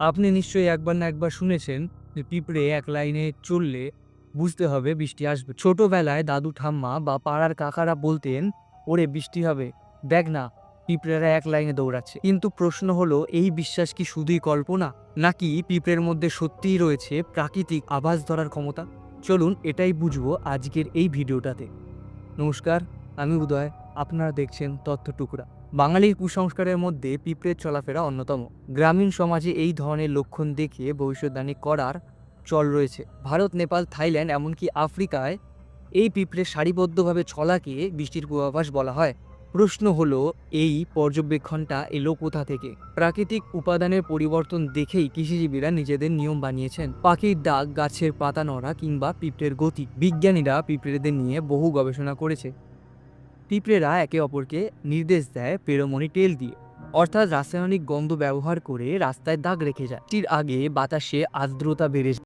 আপনি নিশ্চয়ই একবার না একবার শুনেছেন যে পিঁপড়ে এক লাইনে চললে বুঝতে হবে বৃষ্টি আসবে। ছোটোবেলায় দাদু, ঠাম্মা বা পাড়ার কাকারা বলতেন, ওরে, বৃষ্টি হবে। দেখ না, পিঁপড়েরা এক লাইনে দৌড়াচ্ছে। কিন্তু প্রশ্ন হলো, এই বিশ্বাস কি শুধুই কল্পনা? নাকি পিঁপড়ের মধ্যে সত্যিই রয়েছে প্রাকৃতিক আভাস ধরার ক্ষমতা? চলুন এটাই বুঝব আজকের এই ভিডিওটাতে। নমস্কার, আমি উদয়। আপনারা দেখছেন তথ্য টুকরা। বাঙালির কুসংস্কারের মধ্যে পিঁপড়ের চলাফেরা অন্যতম। গ্রামীণ সমাজে এই ধরনের লক্ষণ দেখে ভবিষ্যৎবাণী করার চল রয়েছে। ভারত, নেপাল, থাইল্যান্ড, এমনকি আফ্রিকায় এই পিঁপড়ে সারিবদ্ধভাবে ছলাকে বৃষ্টির পূর্বাভাস বলা হয়। প্রশ্ন হলো, এই পর্যবেক্ষণটা এলো কোথা থেকে? প্রাকৃতিক উপাদানের পরিবর্তন দেখেই কৃষিজীবীরা নিজেদের নিয়ম বানিয়েছেন। পাখির ডাক, গাছের পাতা নড়া কিংবা পিঁপড়ের গতি। বিজ্ঞানীরা পিঁপড়েদের নিয়ে বহু গবেষণা করেছে। পিঁপড়েরা একে অপরকে নির্দেশ দেয় পেরোমনি টেল দিয়ে, অর্থাৎ রাসায়নিক গন্ধ ব্যবহার করে রাস্তায় দাগ রেখে যায় টির আগে বাতাসে আর্দ্রতা বেড়ে।